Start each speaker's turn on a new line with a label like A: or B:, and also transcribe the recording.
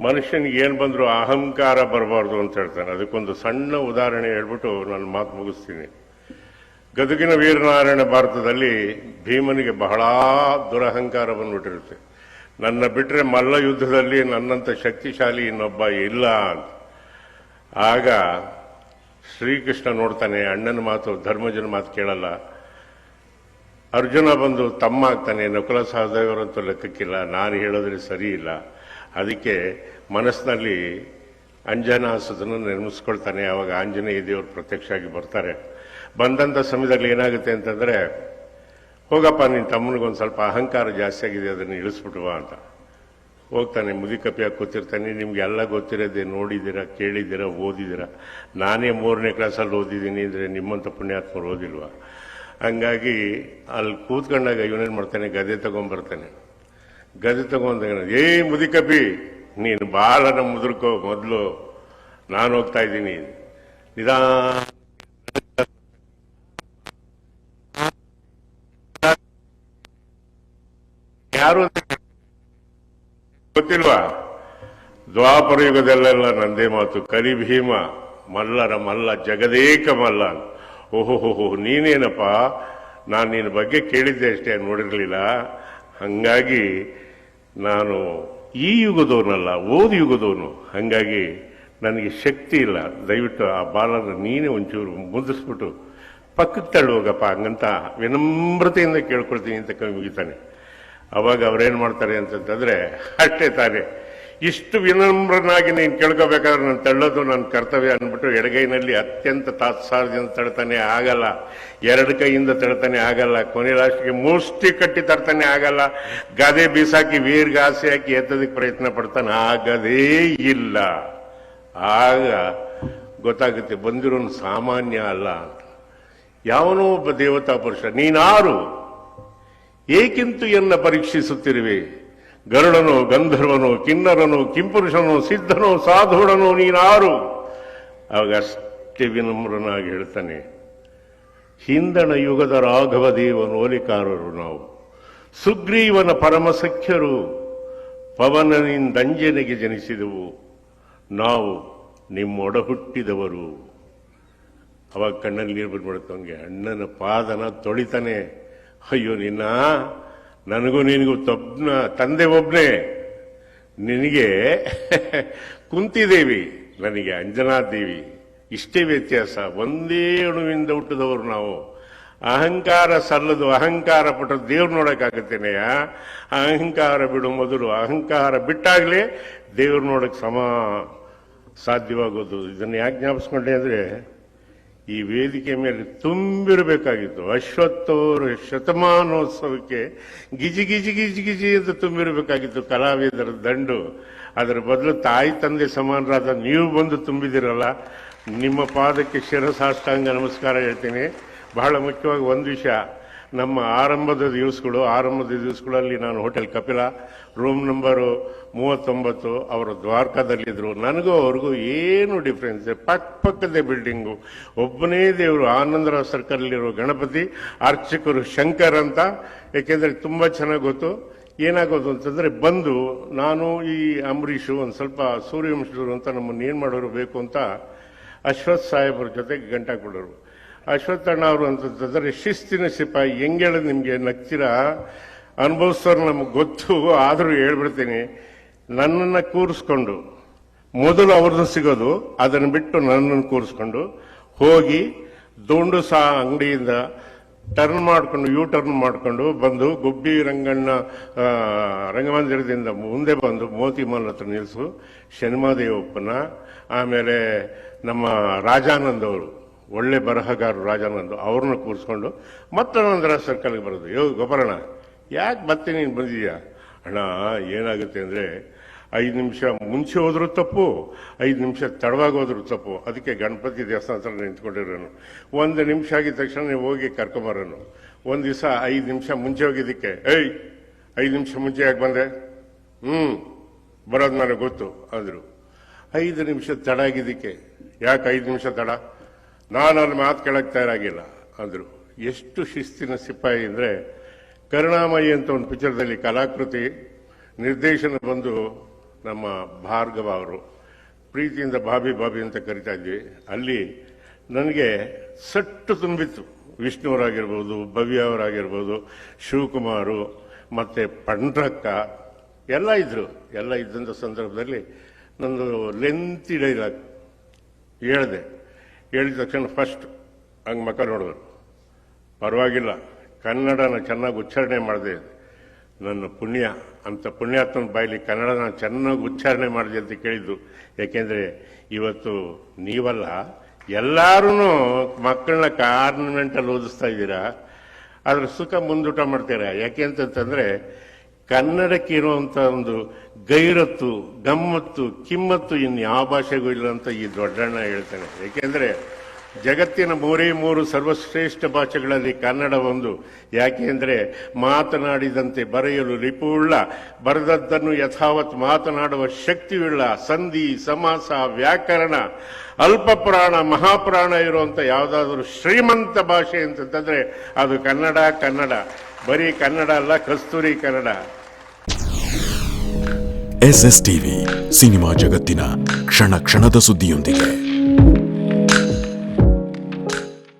A: ಮನುಷ್ಯನಿಗೆ ಏನು ಬಂದರೂ ಅಹಂಕಾರ ಬರಬಾರ್ದು ಅಂತ ಹೇಳ್ತಾನೆ. ಅದಕ್ಕೊಂದು ಸಣ್ಣ ಉದಾಹರಣೆ ಹೇಳ್ಬಿಟ್ಟು ನಾನು ಮಾತು ಮುಗಿಸ್ತೀನಿ. ಗದುಗಿನ ವೀರನಾರಾಯಣ ಭಾರತದಲ್ಲಿ ಭೀಮನಿಗೆ ಬಹಳ ದುರಹಂಕಾರ ಬಂದ್ಬಿಟ್ಟಿರುತ್ತೆ ನನ್ನ ಬಿಟ್ಟರೆ ಮಲ್ಲ ಯುದ್ಧದಲ್ಲಿ ನನ್ನಂಥ ಶಕ್ತಿಶಾಲಿ ಇನ್ನೊಬ್ಬ ಇಲ್ಲ ಅಂತ. ಆಗ ಶ್ರೀಕೃಷ್ಣ ನೋಡ್ತಾನೆ, ಅಣ್ಣನ ಮಾತು, ಧರ್ಮಜನ ಮಾತು ಕೇಳಲ್ಲ. ಅರ್ಜುನ ಬಂದು ತಮ್ಮ ಆಗ್ತಾನೆ, ನಕುಲ ಸಹದೇವರಂತೂ ಲೆಕ್ಕಕ್ಕಿಲ್ಲ, ನಾನು ಹೇಳೋದ್ರೆ ಸರಿ ಇಲ್ಲ. ಅದಕ್ಕೆ ಮನಸ್ಸಿನಲ್ಲಿ ಅಂಜನಾಸುತನ ನಿರ್ಮಿಸ್ಕೊಳ್ತಾನೆ. ಆವಾಗ ಆಂಜನೇಯ ದೇವರು ಪ್ರತ್ಯಕ್ಷ ಆಗಿ ಬರ್ತಾರೆ. ಬಂದಂಥ ಸಮಯದಲ್ಲಿ ಏನಾಗುತ್ತೆ ಅಂತಂದರೆ, ಹೋಗಪ್ಪ ನಿನ್ನ ತಮ್ಮನಿಗೊಂದು ಸ್ವಲ್ಪ ಅಹಂಕಾರ ಜಾಸ್ತಿ ಆಗಿದೆ, ಅದನ್ನು ಇಳಿಸ್ಬಿಡುವ ಅಂತ. ಹೋಗ್ತಾನೆ, ಮುದಿಕಪ್ಪಿಯಾಗಿ ಕೂತಿರ್ತಾನೆ. ನಿಮ್ಗೆ ಎಲ್ಲ ಗೊತ್ತಿರೋದೆ, ನೋಡಿದ್ದೀರಾ, ಕೇಳಿದ್ದೀರಾ, ಓದಿದ್ದೀರಾ? ನಾನೇ ಮೂರನೇ ಕ್ಲಾಸಲ್ಲಿ ಓದಿದ್ದೀನಿ ಅಂದರೆ ನಿಮ್ಮಂಥ ಪುಣ್ಯಾತ್ಮರು ಓದಿಲ್ವಾ? ಹಂಗಾಗಿ, ಅಲ್ಲಿ ಕೂತ್ಕೊಂಡಾಗ ಇವನೇನು ಮಾಡ್ತಾನೆ ಗದೆ ತಗೊಂಡ್ಬರ್ತಾನೆ ಗದೆ ತಗೊಂಡ. ಏ ನೀನ್ ನೀನು ನಮ್ಮ ಮುದುರ್ಕೋ ಮೊದಲು. ನಾನು ಹೋಗ್ತಾ ಇದ್ದೀನಿ. ನಿಧಾನ ಯಾರು ಗೊತ್ತಿಲ್ವಾ? ದ್ವಾಪರ ಯುಗದಲ್ಲೆಲ್ಲ ನಂದೇ ಮಾತು. ಕರಿ ಭೀಮ, ಮಲ್ಲರ ಮಲ್ಲ, ಜಗದೇಕ ಮಲ್ಲ. ಓಹೋ ನೀನೇನಪ್ಪ? ನಾನು ನಿನ್ನ ಬಗ್ಗೆ ಕೇಳಿದ್ದೆ ಅಷ್ಟೇ, ನೋಡಿರಲಿಲ್ಲ. ಹಂಗಾಗಿ ನಾನು ಈ ಯುಗದವನಲ್ಲ, ಓದು ಯುಗದವನು. ಹಾಗಾಗಿ ನನಗೆ ಶಕ್ತಿ ಇಲ್ಲ. ದಯವಿಟ್ಟು ಆ ಬಾಲನ ನೀನೇ ಒಂಚೂರು ಮುದ್ರಿಸ್ಬಿಟ್ಟು ಪಕ್ಕಕ್ಕೆ ತಳ್ಳು ಹೋಗಪ್ಪ, ಹಂಗಂತ ವಿನಮ್ರತೆಯಿಂದ ಕೇಳ್ಕೊಳ್ತೀನಿ ಅಂತ ಕೈ ಮುಗಿತಾನೆ. ಅವಾಗ ಅವ್ರೇನು ಮಾಡ್ತಾರೆ ಅಂತಂತಂದರೆ, ಅಷ್ಟೇ ತಾನೆ. ಇಷ್ಟು ವಿನಮ್ರನಾಗಿ ನೀನು ಕೇಳ್ಕೋಬೇಕಾದ್ರೆ ನಾನು ತಳ್ಳೋದು ನನ್ನ ಕರ್ತವ್ಯ ಅಂದ್ಬಿಟ್ಟು ಎಡಗೈನಲ್ಲಿ ಅತ್ಯಂತ ತಾತ್ಸಾರದಿಂದ ತಳ್ತಾನೆ ಆಗಲ್ಲ. ಎರಡು ಕೈಯಿಂದ ತಳ್ತಾನೆ ಆಗಲ್ಲ. ಕೊನೆ ಲಾಸ್ಟ್ಗೆ ಮುಷ್ಟಿ ಕಟ್ಟಿ ತರ್ತಾನೆ ಆಗಲ್ಲ. ಗದೆ ಬೀಸಾಕಿ ವೀರ್ಗೆ ಆಸೆ ಹಾಕಿ ಎತ್ತೋದಕ್ಕೆ ಪ್ರಯತ್ನ ಪಡ್ತಾನೆ ಆಗದೇ ಇಲ್ಲ. ಆಗ ಗೊತ್ತಾಗುತ್ತೆ ಬಂದಿರೋನು ಸಾಮಾನ್ಯ ಅಲ್ಲ ಅಂತ. ಯಾವನೋ ಒಬ್ಬ ದೇವತಾ ಪುರುಷ, ನೀನಾರು ಏಕಿಂತು ಎನ್ನ ಪರೀಕ್ಷಿಸುತ್ತಿರುವೆ? ಗರುಡನೋ, ಗಂಧರ್ವನು, ಕಿನ್ನರನು, ಕಿಂಪುರುಷನು, ಸಿದ್ಧನು ಸಾಧುಡನು ನೀನಾರು. ಅವಾಗ ಅಷ್ಟೇ ವಿನಮ್ರನಾಗಿ ಹೇಳ್ತಾನೆ, ಹಿಂದಣ ಯುಗದ ರಾಘವ ದೇವನು ಓಲಿಕಾರರು ನಾವು. ಸುಗ್ರೀವನ ಪರಮಸಖ್ಯರು ಪವನನಿಂದಂಜನೆಗೆ ಜನಿಸಿದೆವು. ನಾವು ನಿಮ್ಮೊಡ ಹುಟ್ಟಿದವರು ಅವಾಗ ಕಣ್ಣಲ್ಲಿ ನೀರು ಬಂದ್ಬಿಡುತ್ತೆ ಅವನಿಗೆ ಅಣ್ಣನ ಪಾದನ ತೊಳಿತಾನೆ. ಅಯ್ಯೋ, ನಿನ್ನ ನನಗೂ ನಿನಗೂ ತಬ್ನ, ತಂದೆ ಒಬ್ನೇ. ನಿನಗೆ ಕುಂತಿದೇವಿ, ನನಗೆ ಅಂಜನಾದೇವಿ. ಇಷ್ಟೇ ವ್ಯತ್ಯಾಸ. ಒಂದೇ ಅಣುವಿಂದ ಹುಟ್ಟಿದವರು ನಾವು. ಅಹಂಕಾರ ಸಲ್ಲದು, ಅಹಂಕಾರ ಪಟ್ಟು ದೇವ್ರು ನೋಡೋಕ್ಕಾಗತ್ತೇನೆಯ ಅಹಂಕಾರ ಬಿಡು ಮೊದಲು. ಅಹಂಕಾರ ಬಿಟ್ಟಾಗ್ಲಿ ದೇವ್ರು ನೋಡಕ್ ಸಮ, ಸಾಧ್ಯವಾಗೋದು. ಇದನ್ನು ಯಾಕೆ ಜ್ಞಾಪಿಸ್ಕೊಂಡೆ ಅಂದ್ರೆ ಈ ವೇದಿಕೆ ಮೇಲೆ ತುಂಬಿರಬೇಕಾಗಿತ್ತು. ಅಶ್ವತ್ಥವರು ಶತಮಾನೋತ್ಸವಕ್ಕೆ ಗಿಜಿ ಗಿಜಿ ಗಿಜಿ ಗಿಜಿ ಅಂತ ತುಂಬಿರಬೇಕಾಗಿತ್ತು ಕಲಾವಿದರ ದಂಡು. ಅದರ ಬದಲು ತಾಯಿ ತಂದೆ ಸಮಾನರಾದ ನೀವು ಬಂದು ತುಂಬಿದಿರಲ್ಲ. ನಿಮ್ಮ ಪಾದಕ್ಕೆ ಶಿರಸಾಷ್ಟಾಂಗ ನಮಸ್ಕಾರ ಹೇಳ್ತೀನಿ. ಬಹಳ ಮುಖ್ಯವಾಗಿ ಒಂದು ವಿಷಯ. ನಮ್ಮ ಆರಂಭದ ದಿವಸಗಳು, ಆರಂಭದ ದಿವಸಗಳಲ್ಲಿ ನಾನು ಹೋಟೆಲ್ ಕಪಿಲ, ರೂಮ್ ನಂಬರು ಮೂವತ್ತೊಂಬತ್ತು, ಅವರು ದ್ವಾರಕಾದಲ್ಲಿದ್ದರು ನನಗೂ ಅವ್ರಿಗೂ ಏನು ಡಿಫ್ರೆನ್ಸ್ ಪಕ್ಕ ಪಕ್ಕದ ಬಿಲ್ಡಿಂಗು ಒಬ್ಬನೇ ದೇವರು, ಆನಂದರಾವ್ ಸರ್ಕಲ್ಲಿರೋ ಗಣಪತಿ, ಅರ್ಚಕರು ಶಂಕರ್ ಅಂತ. ಏಕೆಂದರೆ ತುಂಬ ಚೆನ್ನಾಗಿ ಗೊತ್ತು. ಏನಾಗೋದು ಅಂತಂದರೆ ಬಂದು ನಾನು ಈ ಅಂಬರೀಷು, ಒಂದು ಸ್ವಲ್ಪ ಸೂರ್ಯವಂಶದವರು ಅಂತ ನಮ್ಮನ್ನು ಏನು ಮಾಡೋರು ಬೇಕು ಅಂತ ಅಶ್ವಥ್ ಸಾಹೇಬ್ರ ಜೊತೆಗೆ ಕೊಡೋರು ಅಶ್ವತ್ಥಣ್ಣ ಅವರು ಅಂತಂತಂದ್ರೆ, ಶಿಸ್ತಿನ ಸಿಪಾಯಿ, ಹೆಂಗೇಳ ನಿಮ್ಗೆ ನಗ್ತೀರಾ? ಅನುಭವಿಸೋರು ನಮ್ಗೆ ಗೊತ್ತು, ಆದರೂ ಹೇಳ್ಬಿಡ್ತೀನಿ. ನನ್ನನ್ನು ಕೂರಿಸ್ಕೊಂಡು, ಮೊದಲು ಅವ್ರದ್ದು ಸಿಗೋದು, ಅದನ್ನು ಬಿಟ್ಟು ನನ್ನನ್ನು ಕೂರಿಸ್ಕೊಂಡು, ಹೋಗಿ ದೊಂಡು ಸಹ ಅಂಗಡಿಯಿಂದ ಟರ್ನ್ ಮಾಡಿಕೊಂಡು ಯು ಟರ್ನ್ ಮಾಡಿಕೊಂಡು ಬಂದು, ಗುಬ್ಬಿ ರಂಗಣ್ಣ ರಂಗಮಂದಿರದಿಂದ ಮುಂದೆ ಬಂದು ಮೋತಿ ಮಲ್ ಹತ್ರ ನಿಲ್ಲಿಸು ಶನಿಮಾದೇವಪ್ಪನ ಆಮೇಲೆ ನಮ್ಮ ರಾಜಾನಂದ್ ಅವರು ಒಳ್ಳೆ ಬರಹಗಾರರು ರಾಜಾನಂದು ಅವ್ರನ್ನ ಕೂರಿಸ್ಕೊಂಡು ಮತ್ತೆ ನಂತರ ಸರ್ಕಲ್ಗೆ ಬರೋದು. ಯೋ ಗೊಬ್ಬರಣ್ಣ ಯಾಕೆ ಮತ್ತೆ ನೀನು ಬಂದಿದ್ಯಾ? ಅಣ್ಣ, ಏನಾಗುತ್ತೆ ಅಂದರೆ ಐದು ನಿಮಿಷ ಮುಂಚೆ ಹೋದರೂ ತಪ್ಪು, ಐದು ನಿಮಿಷ ತಡವಾಗಿ ಹೋದರೂ ತಪ್ಪು. ಅದಕ್ಕೆ ಗಣಪತಿ ದೇವಸ್ಥಾನ ಹತ್ರ ನಿಂತ್ಕೊಂಡಿರೋನು. ಒಂದು ನಿಮಿಷ ಆಗಿದ ತಕ್ಷಣ ನೀವು ಹೋಗಿ ಕರ್ಕೊಂಬರೋನು. ಒಂದು ದಿವಸ ಐದು ನಿಮಿಷ ಮುಂಚೆ ಹೋಗಿದ್ದಕ್ಕೆ. ಏಯ್, ಐದು ನಿಮಿಷ ಮುಂಚೆ ಯಾಕೆ ಬಂದೆ? ಹ್ಞೂ ಬರೋದು ನನಗೆ ಗೊತ್ತು ಅಂದರು. ಐದು ನಿಮಿಷ ತಡ ಆಗಿದ್ದಕ್ಕೆ. ಯಾಕೆ ಐದು ನಿಮಿಷ ತಡ? ನಾನು ಅಲ್ಲಿ ಮಾತು ಕೇಳಕ್ ತಯಾರಾಗಿಲ್ಲ. ಅಂದರು. ಎಷ್ಟು ಶಿಸ್ತಿನ ಸಿಪಾಯಿ ಅಂದರೆ ಕರುಣಾಮಯಿ ಅಂತ ಒಂದು ಪಿಕ್ಚರ್ದಲ್ಲಿ ಕಲಾಕೃತಿ ನಿರ್ದೇಶನ ಬಂದು ನಮ್ಮ ಭಾರ್ಗವ ಅವರು. ಪ್ರೀತಿಯಿಂದ ಬಾಬಿ ಬಾಬಿ ಅಂತ ಕರಿತಾ ಇದ್ವಿ. ಅಲ್ಲಿ ನನಗೆ ಸಟ್ಟು ತುಂಬಿತ್ತು. ವಿಷ್ಣುವರಾಗಿರ್ಬೋದು ಭವ್ಯ ಅವರಾಗಿರ್ಬೋದು, ಶಿವಕುಮಾರು, ಮತ್ತು ಪಂಡ್ರಕ್ಕ, ಎಲ್ಲ ಇದ್ದರು ಎಲ್ಲ ಇದ್ದಂಥ ಸಂದರ್ಭದಲ್ಲಿ ನಂದು ಲೆಂತಿ ಡೈಲಾಗ್ ಹೇಳಿದೆ. ಹೇಳಿದ ತಕ್ಷಣ ಫಸ್ಟ್ ಹಂಗೆ ಮಕ್ಕ ನೋಡಿದ್ರು. ಪರವಾಗಿಲ್ಲ, ಕನ್ನಡನ ಚೆನ್ನಾಗಿ ಉಚ್ಚಾರಣೆ ಮಾಡಿದೆ. ನನ್ನ ಪುಣ್ಯ, ಅಂತ ಪುಣ್ಯಾತ್ಮನ ಬಾಯಲ್ಲಿ ಕನ್ನಡನ ಚೆನ್ನಾಗಿ ಉಚ್ಚಾರಣೆ ಮಾಡಿದೆ ಅಂತ ಕೇಳಿದ್ದು. ಯಾಕೆಂದರೆ ಇವತ್ತು ನೀವಲ್ಲ ಎಲ್ಲರೂ ಮಕ್ಕಳನ್ನ ಕಾನ್ವೆಂಟಲ್ಲಿ ಓದಿಸ್ತಾ ಇದ್ದೀರಾ. ಅದ್ರ ಸುಖ ಮುಂದೂಟ ಮಾಡ್ತೀರಾ? ಯಾಕೆ ಅಂತಂತಂದ್ರೆ ಕನ್ನಡಕ್ಕೆ ಇರುವಂತ ಒಂದು ಗೈರತ್ತು, ಗಮ್ಮತ್ತು, ಕಿಮ್ಮತ್ತು ಇನ್ನು ಯಾವ ಭಾಷೆಗೂ ಇಲ್ಲ ಅಂತ ಈ ದೊಡ್ಡಣ್ಣ ಹೇಳ್ತಾನೆ. ಯಾಕೆಂದ್ರೆ ಜಗತ್ತಿನ ಮೂರೇ ಮೂರು ಸರ್ವಶ್ರೇಷ್ಠ ಭಾಷೆಗಳಲ್ಲಿ ಕನ್ನಡ ಒಂದು. ಯಾಕೆಂದ್ರೆ ಮಾತನಾಡಿದಂತೆ ಬರೆಯಲು ರಿಪುವುಳ್ಳ ಬರೆದದ್ದನ್ನು ಯಥಾವತ್ ಮಾತನಾಡುವ ಶಕ್ತಿಯುಳ್ಳ ಸಂಧಿ, ಸಮಾಸ, ವ್ಯಾಕರಣ ಅಲ್ಪ ಪುರಾಣ ಮಹಾಪುರಾಣ ಇರುವಂತ ಯಾವುದಾದ್ರೂ ಶ್ರೀಮಂತ ಭಾಷೆ ಅಂತಂದ್ರೆ ಅದು ಕನ್ನಡ ಕನ್ನಡ. ಬರೀ ಕನ್ನಡ ಅಲ್ಲ Kasturi Kannada.
B: S S TV cinema ಜಗತ್ತಿನ ಕ್ಷಣ ಕ್ಷಣದ ಸುದ್ದಿಯೊಂದಿಗೆ.